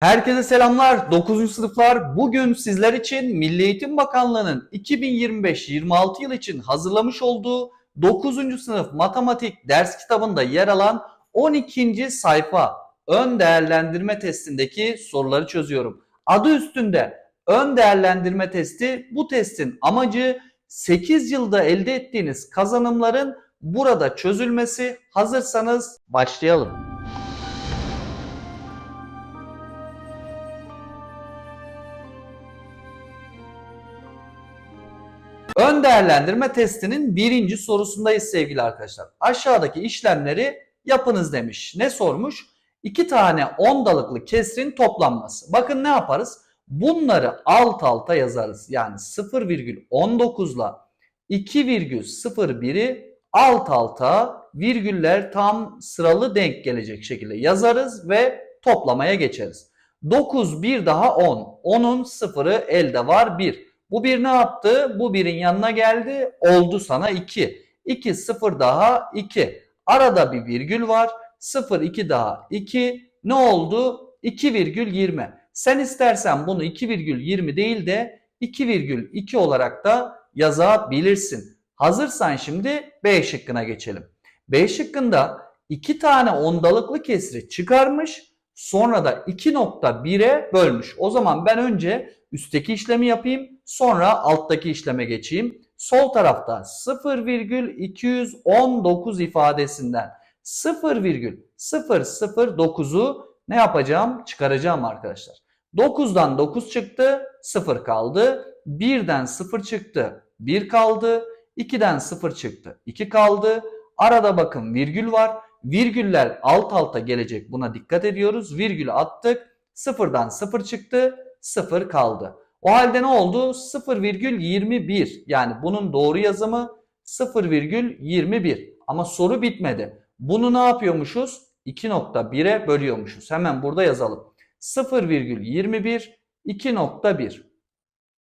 Herkese selamlar. 9. sınıflar bugün sizler için Milli Eğitim Bakanlığı'nın 2025-26 yıl için hazırlamış olduğu 9. sınıf matematik ders kitabında yer alan 12. sayfa ön değerlendirme testindeki soruları çözüyorum. Adı üstünde ön değerlendirme testi bu testin amacı 8 yılda elde ettiğiniz kazanımların burada çözülmesi. Hazırsanız başlayalım. Ön değerlendirme testinin birinci sorusundayız sevgili arkadaşlar. Aşağıdaki işlemleri yapınız demiş. Ne sormuş? İki tane ondalıklı kesrin toplanması. Bakın ne yaparız? Bunları alt alta yazarız. Yani 0,19 ile 2,01'i alt alta virgüller tam sıralı denk gelecek şekilde yazarız ve toplamaya geçeriz. 9 bir daha 10. 10'un sıfırı elde var 1. Bu bir ne yaptı? Bu birin yanına geldi. Oldu sana 2. 2 0 daha 2. Arada bir virgül var. 0 2 daha 2. Ne oldu? 2,20. Sen istersen bunu 2,20 değil de 2,2 olarak da yazabilirsin. Hazırsan şimdi B şıkkına geçelim. B şıkkında 2 tane ondalıklı kesri çıkarmış. Sonra da 2.1'e bölmüş. O zaman ben önce üstteki işlemi yapayım. Sonra alttaki işleme geçeyim. Sol tarafta 0,219 ifadesinden 0,009'u ne yapacağım? Çıkaracağım arkadaşlar. 9'dan 9 çıktı, 0 kaldı. 1'den 0 çıktı, 1 kaldı. 2'den 0 çıktı, 2 kaldı. Arada bakın virgül var. Virgüller alt alta gelecek buna dikkat ediyoruz. Virgülü attık. 0'dan 0 çıktı, 0 kaldı. O halde ne oldu? 0,21 yani bunun doğru yazımı 0,21 ama soru bitmedi. Bunu ne yapıyormuşuz? 2.1'e bölüyormuşuz. Hemen burada yazalım. 0,21 2.1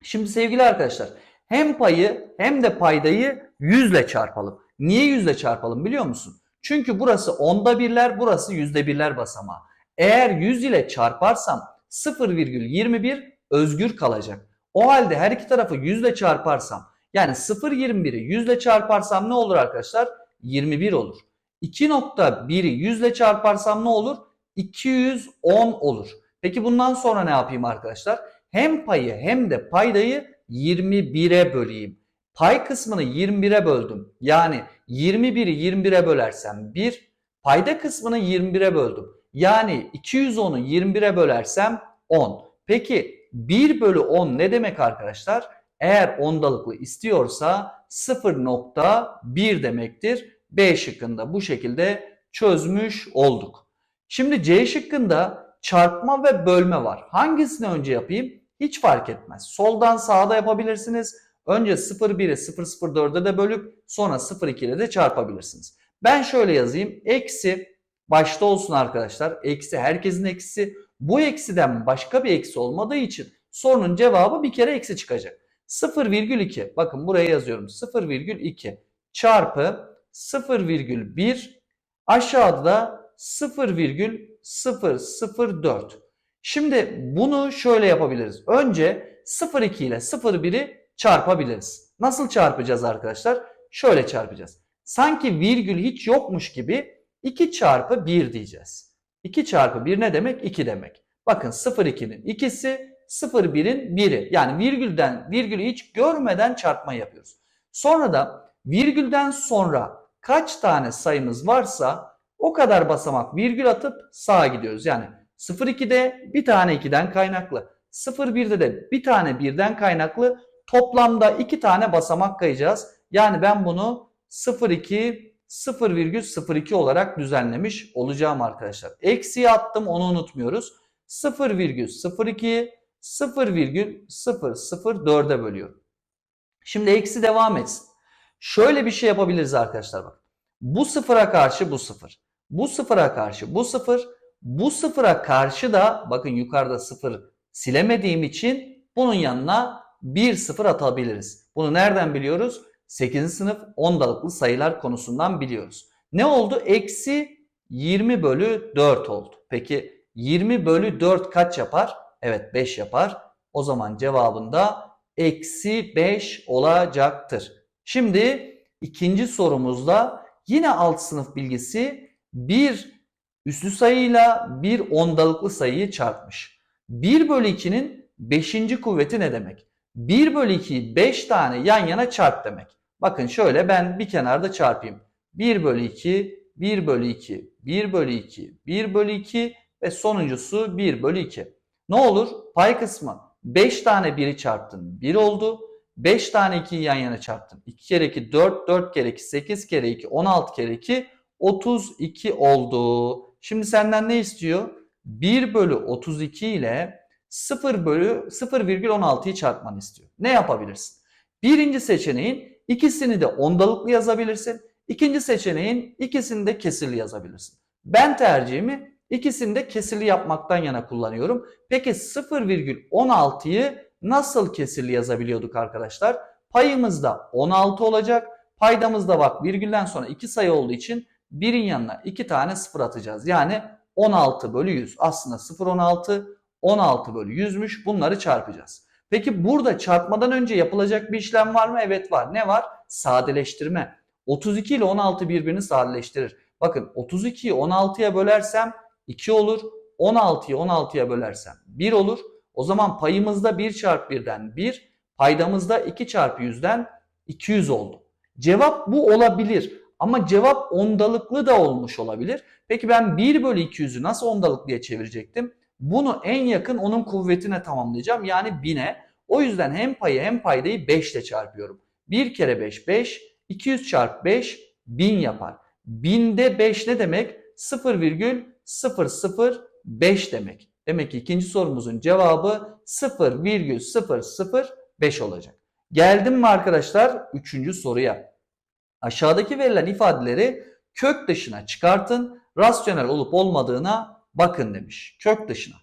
Şimdi sevgili arkadaşlar hem payı hem de paydayı 100 ile çarpalım. Niye 100 ile çarpalım biliyor musun? Çünkü burası onda birler burası yüzde birler basamağı. Eğer 100 ile çarparsam 0,21 özgür kalacak. O halde her iki tarafı 100 ile çarparsam yani 0,21'i 100 ile çarparsam ne olur arkadaşlar? 21 olur. 2.1'i 100 ile çarparsam ne olur? 210 olur. Peki bundan sonra ne yapayım arkadaşlar? Hem payı hem de paydayı 21'e böleyim. Pay kısmını 21'e böldüm. Yani 21'i 21'e bölersem 1, payda kısmını 21'e böldüm. Yani 210'u 21'e bölersem 10. Peki 1 bölü 10 ne demek arkadaşlar? Eğer ondalıklı istiyorsa 0.1 demektir. B şıkkında bu şekilde çözmüş olduk. Şimdi C şıkkında çarpma ve bölme var. Hangisini önce yapayım? Hiç fark etmez. Soldan sağda yapabilirsiniz. Önce 0.1'i 0.04'e de bölüp sonra 0.2 ile de çarpabilirsiniz. Ben şöyle yazayım. Eksi başta olsun arkadaşlar. Eksi herkesin eksisi. Bu eksiden başka bir eksi olmadığı için sorunun cevabı bir kere eksi çıkacak. 0,2 bakın buraya yazıyorum 0,2 çarpı 0,1 aşağıda da 0,004. Şimdi bunu şöyle yapabiliriz. Önce 0,2 ile 0,1'i çarpabiliriz. Nasıl çarpacağız arkadaşlar? Şöyle çarpacağız. Sanki virgül hiç yokmuş gibi 2 çarpı 1 diyeceğiz. 2 çarpı 1 ne demek? 2 demek. Bakın 0,2'nin ikisi 0,1'in 1'i. Yani virgülden virgülü hiç görmeden çarpma yapıyoruz. Sonra da virgülden sonra kaç tane sayımız varsa o kadar basamak virgül atıp sağa gidiyoruz. Yani 0,2'de bir tane 2'den kaynaklı. 0,1'de de bir tane 1'den kaynaklı. Toplamda 2 tane basamak kayacağız. Yani ben bunu 0,2 0,02 olarak düzenlemiş olacağım arkadaşlar. Eksiye attım onu unutmuyoruz. 0,02 0,004'e bölüyorum. Şimdi eksi devam etsin. Şöyle bir şey yapabiliriz arkadaşlar bak. Bu sıfıra karşı bu sıfır. Bu sıfıra karşı bu sıfır. Bu sıfıra karşı da bakın yukarıda sıfır silemediğim için bunun yanına bir sıfır atabiliriz. Bunu nereden biliyoruz? 8. sınıf ondalıklı sayılar konusundan biliyoruz. Ne oldu? Eksi 20 bölü 4 oldu. Peki 20 bölü 4 kaç yapar? Evet 5 yapar. O zaman cevabında eksi 5 olacaktır. Şimdi ikinci sorumuzda yine alt sınıf bilgisi bir üslü sayıyla bir ondalıklı sayıyı çarpmış. 1 bölü 2'nin 5. kuvveti ne demek? 1 bölü 2'yi 5 tane yan yana çarp demek. Bakın şöyle ben bir kenarda çarpayım. 1 bölü 2, 1 bölü 2, 1 bölü 2, 1 bölü 2 ve sonuncusu 1 bölü 2. Ne olur? Pay kısmı 5 tane 1'i çarptın 1 oldu. 5 tane 2'yi yan yana çarptın. 2 kere 2 4, 4 kere 2 8 kere 2 16 kere 2 32 oldu. Şimdi senden ne istiyor? 1 bölü 32 ile 0 bölü 0,16'yı çarpmanı istiyor. Ne yapabilirsin? Birinci seçeneğin ikisini de ondalıklı yazabilirsin. İkinci seçeneğin ikisini de kesirli yazabilirsin. Ben tercihimi ikisini de kesirli yapmaktan yana kullanıyorum. Peki 0,16'yı nasıl kesirli yazabiliyorduk arkadaşlar? Payımızda 16 olacak. Paydamızda bak virgülden sonra 2 sayı olduğu için birin yanına 2 tane 0 atacağız. Yani 16 bölü 100. Aslında 0 16 16 bölü 100'müş. Bunları çarpacağız. Peki burada çarpmadan önce yapılacak bir işlem var mı? Evet var. Ne var? Sadeleştirme. 32 ile 16 birbirini sadeleştirir. Bakın 32'yi 16'ya bölersem 2 olur. 16'yı 16'ya bölersem 1 olur. O zaman payımızda 1 çarpı 1'den 1, paydamızda 2 çarpı 100'den 200 oldu. Cevap bu olabilir. Ama cevap ondalıklı da olmuş olabilir. Peki ben 1 bölü 200'ü nasıl ondalıklıya çevirecektim? Bunu en yakın onun kuvvetine tamamlayacağım. Yani 1000'e. O yüzden hem payı hem paydayı 5 ile çarpıyorum. 1 kere 5 5. 200 çarpı 5 1000 yapar. 1000'de 5 ne demek? 0,005 demek. Demek ki ikinci sorumuzun cevabı 0,005 olacak. Geldim mi arkadaşlar üçüncü soruya. Aşağıdaki verilen ifadeleri kök dışına çıkartın. Rasyonel olup olmadığına bakın demiş. Kök dışına.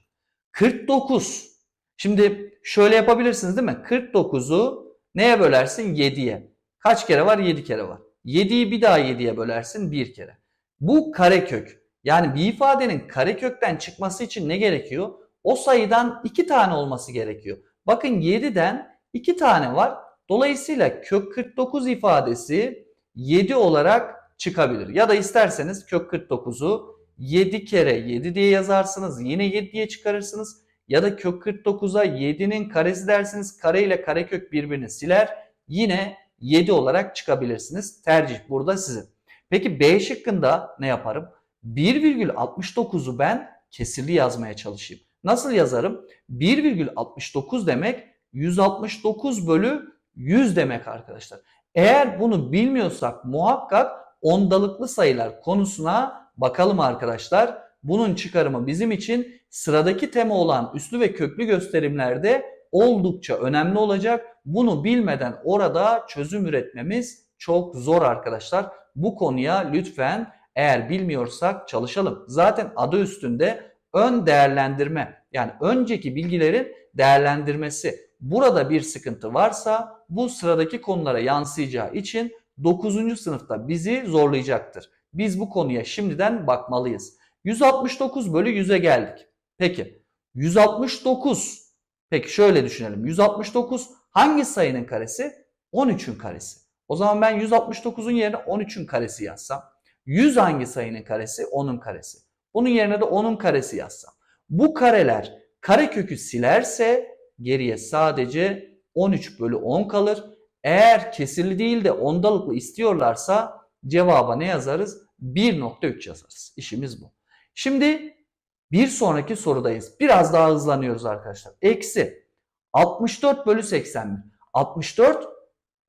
49. Şimdi şöyle yapabilirsiniz değil mi? 49'u neye bölersin? 7'ye. Kaç kere var? 7 kere var. 7'yi bir daha 7'ye bölersin bir kere. Bu karekök. Yani bir ifadenin karekökten çıkması için ne gerekiyor? O sayıdan 2 tane olması gerekiyor. Bakın 7'den 2 tane var. Dolayısıyla kök 49 ifadesi 7 olarak çıkabilir. Ya da isterseniz kök 49'u 7 kere 7 diye yazarsınız. Yine 7 diye çıkarırsınız. Ya da kök 49'a 7'nin karesi dersiniz. Kare ile karekök birbirini siler. Yine 7 olarak çıkabilirsiniz. Tercih burada sizin. Peki B şıkkında ne yaparım? 1,69'u ben kesirli yazmaya çalışayım. Nasıl yazarım? 1,69 demek 169 bölü 100 demek arkadaşlar. Eğer bunu bilmiyorsak muhakkak ondalıklı sayılar konusuna bakalım arkadaşlar. Bunun çıkarımı bizim için sıradaki tema olan üslü ve köklü gösterimlerde oldukça önemli olacak. Bunu bilmeden orada çözüm üretmemiz çok zor arkadaşlar. Bu konuya lütfen eğer bilmiyorsak çalışalım. Zaten adı üstünde ön değerlendirme yani önceki bilgilerin değerlendirmesi. Burada bir sıkıntı varsa bu sıradaki konulara yansıyacağı için 9. sınıfta bizi zorlayacaktır. Biz bu konuya şimdiden bakmalıyız. 169 bölü 100'e geldik. Peki 169 peki şöyle düşünelim. 169 hangi sayının karesi? 13'ün karesi. O zaman ben 169'un yerine 13'ün karesi yazsam. 100 hangi sayının karesi? 10'un karesi. Bunun yerine de 10'un karesi yazsam. Bu kareler karekökü silerse geriye sadece 13 bölü 10 kalır. Eğer kesirli değil de ondalıklı istiyorlarsa cevaba ne yazarız? 1.3 yazarız. İşimiz bu. Şimdi bir sonraki sorudayız. Biraz daha hızlanıyoruz arkadaşlar. Eksi 64 bölü 81. 64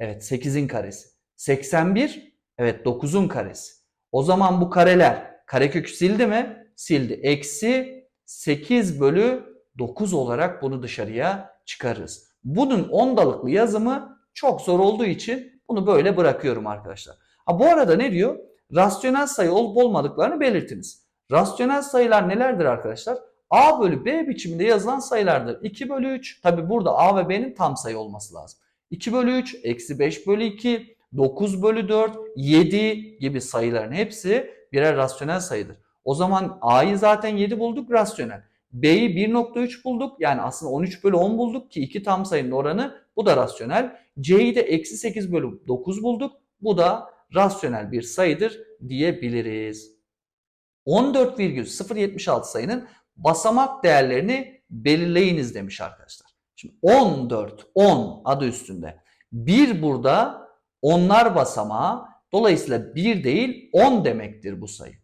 evet 8'in karesi. 81 evet 9'un karesi. O zaman bu kareler karekök sildi mi? Sildi. Eksi 8 bölü 9 olarak bunu dışarıya çıkarırız. Bunun ondalıklı yazımı çok zor olduğu için bunu böyle bırakıyorum arkadaşlar. Ha, bu arada ne diyor? Rasyonel sayı olup olmadıklarını belirtiniz. Rasyonel sayılar nelerdir arkadaşlar? A bölü B biçiminde yazılan sayılardır. 2 bölü 3. Tabi burada A ve B'nin tam sayı olması lazım. 2 bölü 3, eksi 5 bölü 2, 9 bölü 4, 7 gibi sayıların hepsi birer rasyonel sayıdır. O zaman A'yı zaten 7 bulduk rasyonel. B'yi 1.3 bulduk. Yani aslında 13 bölü 10 bulduk ki iki tam sayının oranı. Bu da rasyonel. C'yi de eksi 8 bölü 9 bulduk. Bu da rasyonel bir sayıdır diyebiliriz. 14,076 sayının basamak değerlerini belirleyiniz demiş arkadaşlar. Şimdi 14, 10 adı üstünde. 1 burada onlar basamağı. Dolayısıyla 1 değil 10 demektir bu sayı.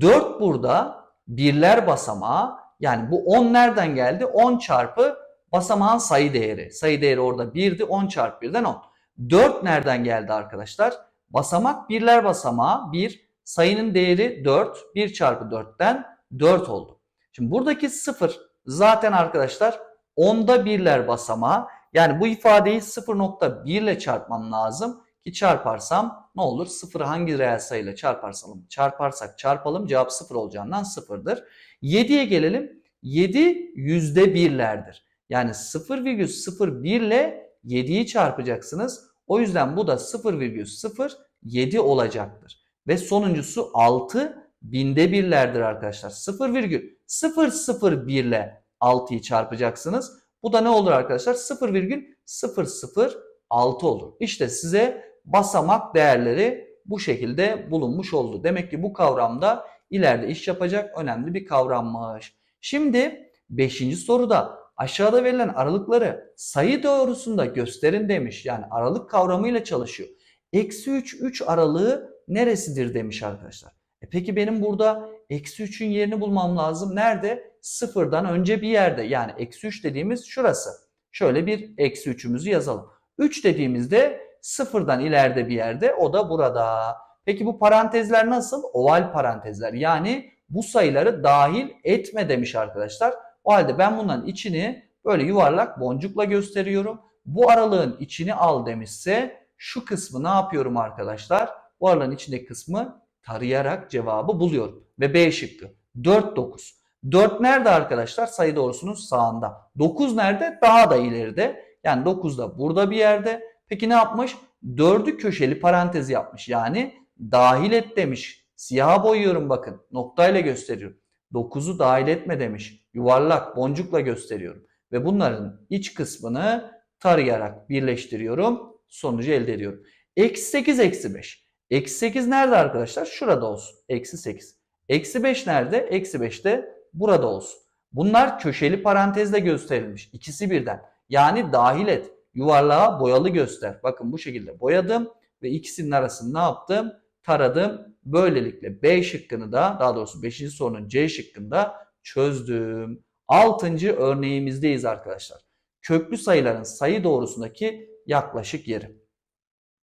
4 burada birler basamağı. Yani bu 10 nereden geldi? 10 çarpı basamağın sayı değeri. Sayı değeri orada 1'di. 10 çarpı 1'den 10. 4 nereden geldi arkadaşlar? Basamak birler basamağı 1. Sayının değeri 4. 1 çarpı 4'ten 4 oldu. Şimdi buradaki 0 zaten arkadaşlar onda birler basamağı. Yani bu ifadeyi 0.1 ile çarpmam lazım ki çarparsam ne olur? 0'ı hangi reel sayıyla çarparsam çarparsak çarpalım cevap 0 olacağından 0'dır. 7'ye gelelim. 7 yüzde birlerdir. Yani 0,01 ile 7'yi çarpacaksınız. O yüzden bu da 0,07 olacaktır. Ve sonuncusu 6 binde birlerdir arkadaşlar. 0,001 ile 6'yı çarpacaksınız. Bu da ne olur arkadaşlar? 0,006 olur. İşte size basamak değerleri bu şekilde bulunmuş oldu. Demek ki bu kavramda ileride iş yapacak önemli bir kavrammış. Şimdi 5. soruda aşağıda verilen aralıkları sayı doğrusunda gösterin demiş. Yani aralık kavramıyla çalışıyor. Eksi 3, 3 aralığı neresidir demiş arkadaşlar. E peki benim burada eksi 3'ün yerini bulmam lazım. Nerede? Sıfırdan önce bir yerde. Yani eksi 3 dediğimiz şurası. Şöyle bir eksi 3'ümüzü yazalım. 3 dediğimizde sıfırdan ileride bir yerde. O da burada. Peki bu parantezler nasıl? Oval parantezler. Yani bu sayıları dahil etme demiş arkadaşlar. O halde ben bunların içini böyle yuvarlak boncukla gösteriyorum. Bu aralığın içini al demişse şu kısmı ne yapıyorum arkadaşlar? Bu aralığın içindeki kısmı tarayarak cevabı buluyorum. Ve B şıkkı 4 9. 4 nerede arkadaşlar? Sayı doğrusunun sağında. 9 nerede? Daha da ileride. Yani 9 da burada bir yerde. Peki ne yapmış? 4'ü köşeli parantez yapmış. Yani dahil et demiş. Siyaha boyuyorum bakın. Noktayla gösteriyorum. 9'u dahil etme demiş. Yuvarlak boncukla gösteriyorum. Ve bunların iç kısmını tarayarak birleştiriyorum. Sonucu elde ediyorum. Eksi 8 eksi 5. Eksi 8 nerede arkadaşlar? Şurada olsun. Eksi 8. Eksi 5 nerede? Eksi 5 de burada olsun. Bunlar köşeli parantezle gösterilmiş. İkisi birden. Yani dahil et. Yuvarlığa boyalı göster. Bakın bu şekilde boyadım ve ikisinin arasını ne yaptım? Taradım. Böylelikle B şıkkını da daha doğrusu 5. sorunun C şıkkında çözdüm. 6. örneğimizdeyiz arkadaşlar. Köklü sayıların sayı doğrusundaki yaklaşık yeri.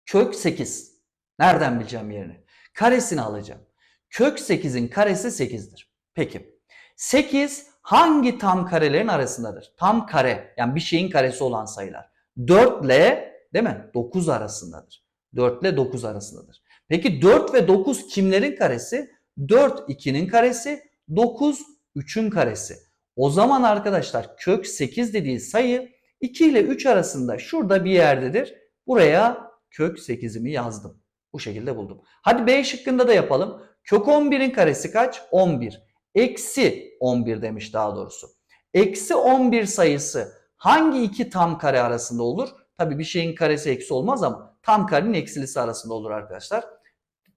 Kök 8. Nereden bileceğim yerini? Karesini alacağım. Kök 8'in karesi 8'dir. Peki. 8 hangi tam karelerin arasındadır? Tam kare yani bir şeyin karesi olan sayılar. 4 ile değil mi? 9 arasındadır. 4 ile 9 arasındadır. Peki 4 ve 9 kimlerin karesi? 4 2'nin karesi, 9 3'ün karesi. O zaman arkadaşlar kök 8 dediği sayı 2 ile 3 arasında şurada bir yerdedir. Buraya kök 8'imi yazdım. Bu şekilde buldum. Hadi B şıkkında da yapalım. Kök 11'in karesi kaç? 11. Eksi 11 demiş daha doğrusu. Eksi 11 sayısı hangi iki tam kare arasında olur? Tabii bir şeyin karesi eksi olmaz ama tam karenin eksilisi arasında olur arkadaşlar.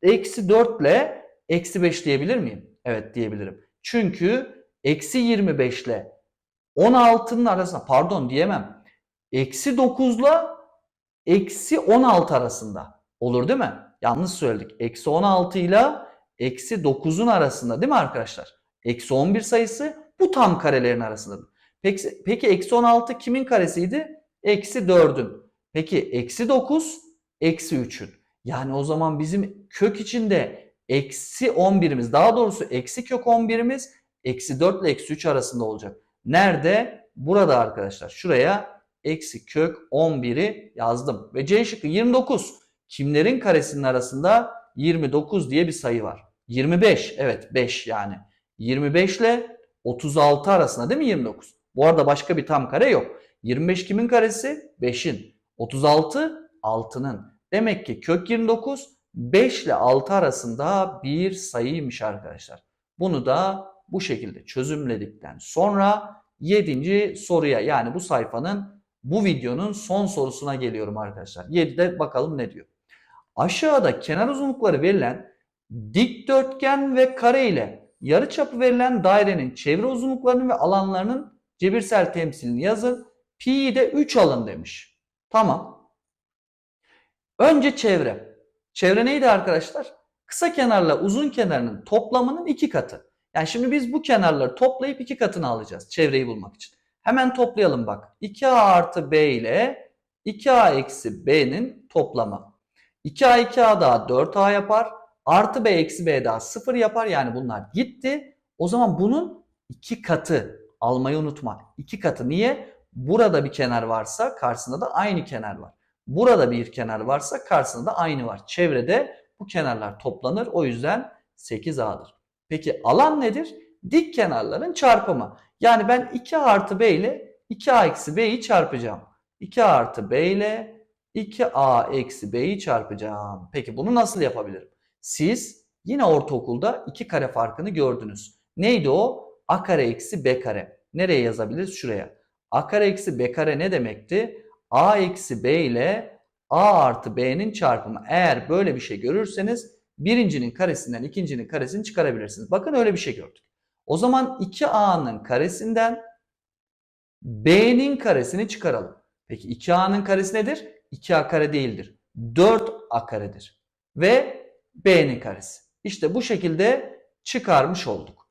Eksi 4 ile eksi 5 diyebilir miyim? Evet diyebilirim. Çünkü eksi 25 ile 16'nın arasında pardon diyemem. Eksi 9 ile eksi 16 arasında olur değil mi? Yanlış söyledik. Eksi 16 ile eksi 9'un arasında değil mi arkadaşlar? Eksi 11 sayısı bu tam karelerin arasındadır. Peki, peki eksi 16 kimin karesiydi? Eksi 4'ün. Peki eksi 9 eksi 3'ün. Yani o zaman bizim kök içinde eksi 11'imiz daha doğrusu eksi kök 11'imiz eksi 4 ile eksi 3 arasında olacak. Nerede? Burada arkadaşlar. Şuraya eksi kök 11'i yazdım. Ve C şıkkı 29. Kimlerin karesinin arasında 29 diye bir sayı var. 25 evet 5 yani. 25 ile 36 arasında değil mi 29? Bu arada başka bir tam kare yok. 25 kimin karesi? 5'in. 36 6'nın. Demek ki kök 29 5 ile 6 arasında bir sayıymış arkadaşlar. Bunu da bu şekilde çözümledikten sonra 7. soruya yani bu sayfanın bu videonun son sorusuna geliyorum arkadaşlar. 7'de bakalım ne diyor. Aşağıda kenar uzunlukları verilen dikdörtgen ve kare ile yarıçapı verilen dairenin çevre uzunluklarının ve alanlarının cebirsel temsilini yazın. Pi'yi de 3 alın demiş. Tamam. Önce çevre. Çevre neydi arkadaşlar? Kısa kenarla uzun kenarının toplamının iki katı. Yani şimdi biz bu kenarları toplayıp iki katını alacağız çevreyi bulmak için. Hemen toplayalım bak. 2a artı b ile 2a eksi b'nin toplamı. 2a 2a daha 4a yapar. Artı b eksi b daha 0 yapar. Yani bunlar gitti. O zaman bunun iki katı almayı unutma. İki katı niye? Burada bir kenar varsa karşısında da aynı kenar var. Burada bir kenar varsa karşısında da aynı var. Çevrede bu kenarlar toplanır. O yüzden 8a'dır. Peki alan nedir? Dik kenarların çarpımı. Yani ben 2 artı b ile 2a eksi b'yi çarpacağım. 2 artı b ile 2a eksi b'yi çarpacağım. Peki bunu nasıl yapabilirim? Siz yine ortaokulda iki kare farkını gördünüz. Neydi o? a kare eksi b kare. Nereye yazabiliriz? Şuraya. a kare eksi b kare ne demekti? A eksi b ile a artı b'nin çarpımı. Eğer böyle bir şey görürseniz birincinin karesinden ikincinin karesini çıkarabilirsiniz. Bakın öyle bir şey gördük. O zaman 2a'nın karesinden b'nin karesini çıkaralım. Peki 2a'nın karesi nedir? 2a kare değildir. 4a karedir. Ve b'nin karesi. İşte bu şekilde çıkarmış olduk.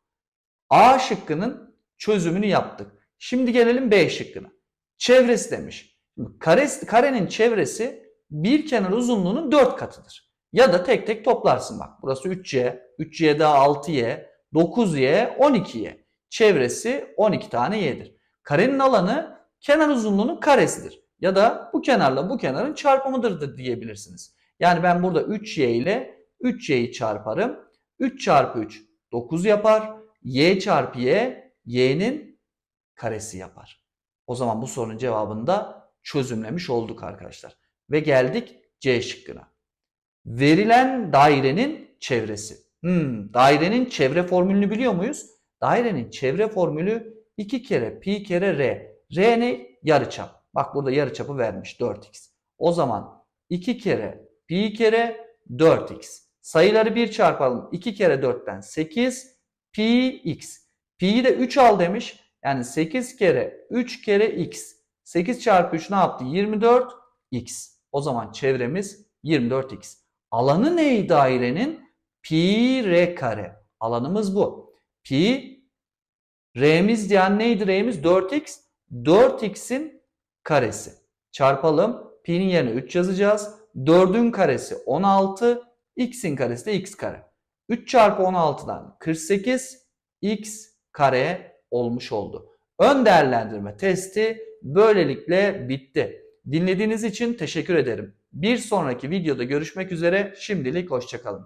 A şıkkının çözümünü yaptık. Şimdi gelelim B şıkkına. Çevresi demiş. Kare, karenin çevresi bir kenar uzunluğunun 4 katıdır. Ya da tek tek toplarsın bak. Burası 3y, 3y daha 6y, 9y, 12y. Çevresi 12 tane y'dir. Karenin alanı kenar uzunluğunun karesidir. Ya da bu kenarla bu kenarın çarpımıdır da diyebilirsiniz. Yani ben burada 3y ile 3y'yi çarparım. 3 çarpı 3 9 yapar. y çarpı y y'nin karesi yapar. O zaman bu sorunun cevabını da çözümlemiş olduk arkadaşlar. Ve geldik C şıkkına. Verilen dairenin çevresi. Hmm, dairenin çevre formülünü biliyor muyuz? Dairenin çevre formülü 2 kere pi kere r. R ne? Yarıçap. Bak burada yarıçapı vermiş 4x. O zaman 2 kere pi kere 4x. Sayıları 1 çarpalım. 2 kere 4'ten 8 pi x. Pi'yi de 3 al demiş. Yani 8 kere 3 kere x. 8 çarpı 3 ne yaptı? 24 x. O zaman çevremiz 24x. Alanı ney dairenin? Pi r kare. Alanımız bu. Pi r'miz yani neydi r'miz? 4x. 4x'in karesi. Çarpalım. Pi'nin yerine 3 yazacağız. 4'ün karesi 16. X'in karesi de x kare. 3 çarpı 16'dan 48 x kare olmuş oldu. Ön değerlendirme testi böylelikle bitti. Dinlediğiniz için teşekkür ederim. Bir sonraki videoda görüşmek üzere. Şimdilik hoşçakalın.